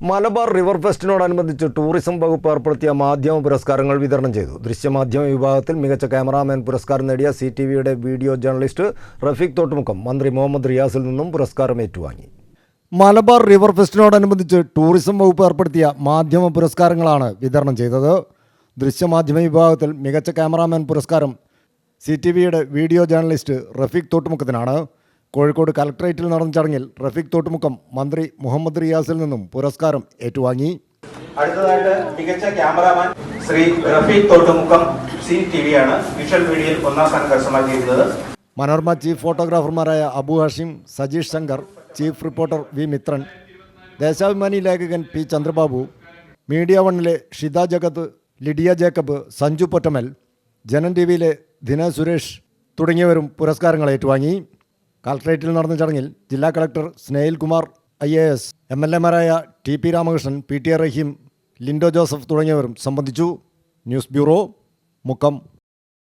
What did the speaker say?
Malabar river ഫെസ്റ്റിനോടനുബന്ധിച്ച് tourism വകുപ്പ് ഏർപ്പെടുത്തിയ മാധ്യമ പുരസ്കാരങ്ങൾ വിതരണം ചെയ്തു. ദൃശ്യമാധ്യമ വിഭാഗത്തിൽ മികച്ച ക്യാമറാമാൻ പുരസ്കാരം നേടിയ സി ടി വിയുടെ വീഡിയോ ജേർണലിസ്റ്റ് റഫീഖ് തോട്ടുമുഖം മന്ത്രി മുഹമ്മദ് റിയാസിൽ നിന്നും പുരസ്കാരം ഏറ്റുവാങ്ങി. മലബാർ റിവർ ഫെസ്റ്റിനോടനുബന്ധിച്ച് ടൂറിസം വകുപ്പ് ഏർപ്പെടുത്തിയ മാധ്യമ പുരസ്കാരങ്ങളാണ് വിതരണം ചെയ്തത്. ദൃശ്യമാധ്യമ വിഭാഗത്തിൽ മികച്ച ക്യാമറാമാൻ പുരസ്കാരം സി ടി വിയുടെ വീഡിയോ ജേർണലിസ്റ്റ് റഫീഖ് തോട്ടുമുഖത്തിനാണ് കോഴിക്കോട് കലക്ട്രേറ്റിൽ നടന്ന ചടങ്ങിൽ റഫീഖ് തോട്ടുമുക്കം മന്ത്രി മുഹമ്മദ് റിയാസിൽ നിന്നും പുരസ്കാരം ഏറ്റുവാങ്ങി. അടുത്തതായിട്ട് മികച്ച cameraman Shri Rafeeq Thottumukkam C T V ആണ്. വിഷ്വൽ മീഡിയയിൽ ഒന്നാം സ്ഥാനം കരസ്ഥമാക്കിയിരുന്നത് Manorama chief ഫോട്ടോഗ്രാഫർമാരായ Abu Hashim Sajeesh Shankar chief reporter V Mithran Deshabhimani ലേഖകൻ പി ചന്ദ്രബാബു മീഡിയ വണ്ണിലെ Shitha Jagath Lydia Jacob Sanju Pottamal Janan T വിയിലെ ദിന സുരേഷ് തുടങ്ങിയവരും പുരസ്കാരങ്ങൾ ഏറ്റുവാങ്ങി. കളക്ട്രേറ്റിൽ നടന്ന ചടങ്ങിൽ ജില്ലാ collector Snehil Kumar I A S M L എമാരായ T P Ramakrishnan P T Raheem Lindo Joseph തുടങ്ങിയവരും സംബന്ധിച്ചു. News bureau Mukkam.